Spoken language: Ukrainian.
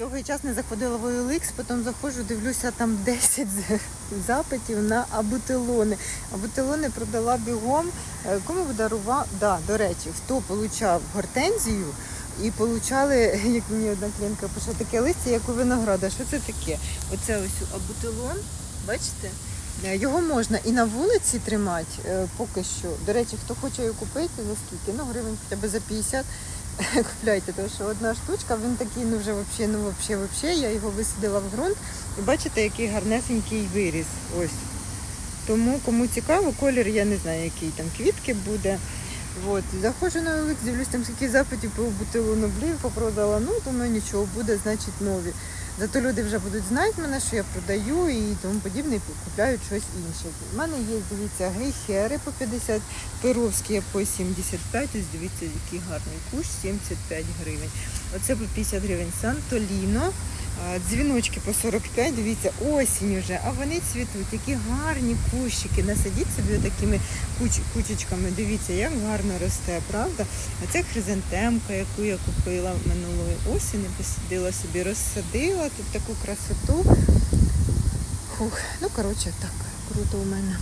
Довгий час не заходила в OLX, потім заходжу, дивлюся, там 10 запитів на абутилони. Абутилони продала бігом. Е, Кому подарував? Да, до речі, хто получав гортензію і получали, як мені одна клієнтка пише, таке листя, як у винограда. Що це таке? Оце ось абутилон, бачите? Е, Його можна і на вулиці тримати е, поки що. До речі, хто хоче його купити, за скільки? Ну, гривень хоча б за 50 купляйте, тому що одна штучка, він такий, ну вже вообще, ну вообще, вообще. Я його висадила в ґрунт і бачите, який гарнесенький виріс. Ось. Тому кому цікаво, колір я не знаю, який там квітки буде. От. Заходжу на OLX, дивлюсь там скільки запитів по бутилону блін, попродала. Ну, думаю, нічого, буде, значить, нові. Зато люди вже будуть знати мене, що я продаю і тому подібне, і купляють щось інше. У мене є, дивіться, гейхери по 50, перовські по 75, ось дивіться, який гарний кущ, 75 гривень. Оце по 50 гривень Сантоліно. Дзвіночки по 45, дивіться, осінь вже, а вони цвітуть, які гарні кущики. Насадіть собі такими куч, кучечками. Дивіться, як гарно росте, правда? А це хризантемка, яку я купила минулої осені, посадила собі, розсадила тут таку красоту. Фух, ну коротше так, круто у мене.